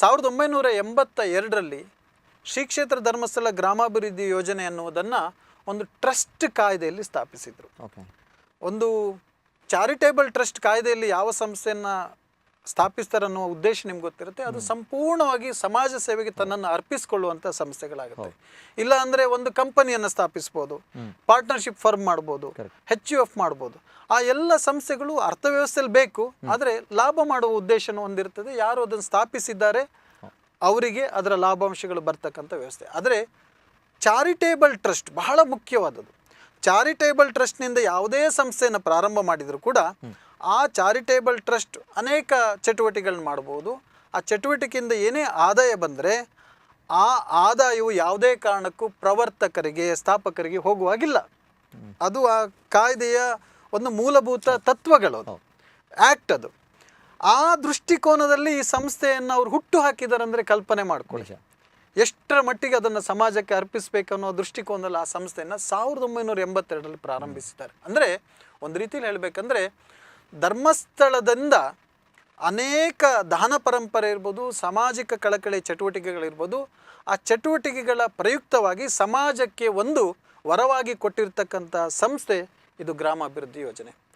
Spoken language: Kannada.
ಸಾವಿರದ ಒಂಬೈನೂರ ಎಂಬತ್ತ ಎರಡರಲ್ಲಿ ಶ್ರೀ ಕ್ಷೇತ್ರ ಧರ್ಮಸ್ಥಳ ಗ್ರಾಮಾಭಿವೃದ್ಧಿ ಯೋಜನೆ ಅನ್ನುವುದನ್ನು ಒಂದು ಟ್ರಸ್ಟ್ ಕಾಯ್ದೆಯಲ್ಲಿ ಸ್ಥಾಪಿಸಿದರು. ಓಕೆ ಒಂದು ಚಾರಿಟೇಬಲ್ ಟ್ರಸ್ಟ್ ಕಾಯ್ದೆಯಲ್ಲಿ ಯಾವ ಸಂಸ್ಥೆಯನ್ನು ಸ್ಥಾಪಿಸ್ತಾರೆ ಅನ್ನೋ ಉದ್ದೇಶ ನಿಮ್ಗೆ ಗೊತ್ತಿರುತ್ತೆ. ಅದು ಸಂಪೂರ್ಣವಾಗಿ ಸಮಾಜ ಸೇವೆಗೆ ತನ್ನನ್ನು ಅರ್ಪಿಸಿಕೊಳ್ಳುವಂತ ಸಂಸ್ಥೆಗಳಾಗುತ್ತೆ. ಇಲ್ಲ ಅಂದ್ರೆ ಒಂದು ಕಂಪನಿಯನ್ನು ಸ್ಥಾಪಿಸ್ಬೋದು ಪಾರ್ಟ್ನರ್ಶಿಪ್ ಫರ್ಮ್ ಮಾಡ್ಬೋದು ಹೆಚ್ ಯು ಎಫ್ ಮಾಡ್ಬೋದು. ಆ ಎಲ್ಲ ಸಂಸ್ಥೆಗಳು ಅರ್ಥವ್ಯವಸ್ಥೆಯಲ್ಲಿ ಬೇಕು ಆದರೆ ಲಾಭ ಮಾಡುವ ಉದ್ದೇಶನ ಹೊಂದಿರ್ತದೆ ಯಾರು ಅದನ್ನು ಸ್ಥಾಪಿಸಿದ್ದಾರೆ ಅವರಿಗೆ ಅದರ ಲಾಭಾಂಶಗಳು ಬರ್ತಕ್ಕಂಥ ವ್ಯವಸ್ಥೆ. ಆದರೆ ಚಾರಿಟೇಬಲ್ ಟ್ರಸ್ಟ್ ಬಹಳ ಮುಖ್ಯವಾದದ್ದು. ಚಾರಿಟೇಬಲ್ ಟ್ರಸ್ಟ್ನಿಂದ ಯಾವುದೇ ಸಂಸ್ಥೆಯನ್ನು ಪ್ರಾರಂಭ ಮಾಡಿದರೂ ಕೂಡ ಆ ಚಾರಿಟೇಬಲ್ ಟ್ರಸ್ಟ್ ಅನೇಕ ಚಟುವಟಿಕೆಗಳನ್ನ ಮಾಡ್ಬೋದು. ಆ ಚಟುವಟಿಕೆಯಿಂದ ಏನೇ ಆದಾಯ ಬಂದರೆ ಆ ಆದಾಯವು ಯಾವುದೇ ಕಾರಣಕ್ಕೂ ಪ್ರವರ್ತಕರಿಗೆ ಸ್ಥಾಪಕರಿಗೆ ಹೋಗುವಾಗಿಲ್ಲ. ಅದು ಆ ಕಾಯ್ದೆಯ ಒಂದು ಮೂಲಭೂತ ತತ್ವಗಳು ಆ್ಯಕ್ಟ್ ಅದು. ಆ ದೃಷ್ಟಿಕೋನದಲ್ಲಿ ಈ ಸಂಸ್ಥೆಯನ್ನು ಅವ್ರು ಹುಟ್ಟು ಹಾಕಿದ್ದಾರೆ ಅಂದರೆ ಕಲ್ಪನೆ ಮಾಡ್ಕೊಳ್ಳಿ. ಎಷ್ಟರ ಮಟ್ಟಿಗೆ ಅದನ್ನು ಸಮಾಜಕ್ಕೆ ಅರ್ಪಿಸಬೇಕು ಅನ್ನೋ ದೃಷ್ಟಿಕೋನದಲ್ಲಿ ಆ ಸಂಸ್ಥೆಯನ್ನು ಸಾವಿರದ ಒಂಬೈನೂರ ಎಂಬತ್ತೆರಡರಲ್ಲಿ ಪ್ರಾರಂಭಿಸಿದ್ದಾರೆ. ಅಂದರೆ ಒಂದು ರೀತಿಯಲ್ಲಿ ಹೇಳಬೇಕಂದ್ರೆ ಧರ್ಮಸ್ಥಳದಿಂದ ಅನೇಕ ದಾನ ಪರಂಪರೆ ಇರ್ಬೋದು, ಸಾಮಾಜಿಕ ಕಳಕಳಿ ಚಟುವಟಿಕೆಗಳಿರ್ಬೋದು, ಆ ಚಟುವಟಿಕೆಗಳ ಪ್ರಯುಕ್ತವಾಗಿ ಸಮಾಜಕ್ಕೆ ಒಂದು ವರವಾಗಿ ಕೊಟ್ಟಿರ್ತಕ್ಕಂಥ ಸಂಸ್ಥೆ ಇದು ಗ್ರಾಮಾಭಿವೃದ್ಧಿ ಯೋಜನೆ.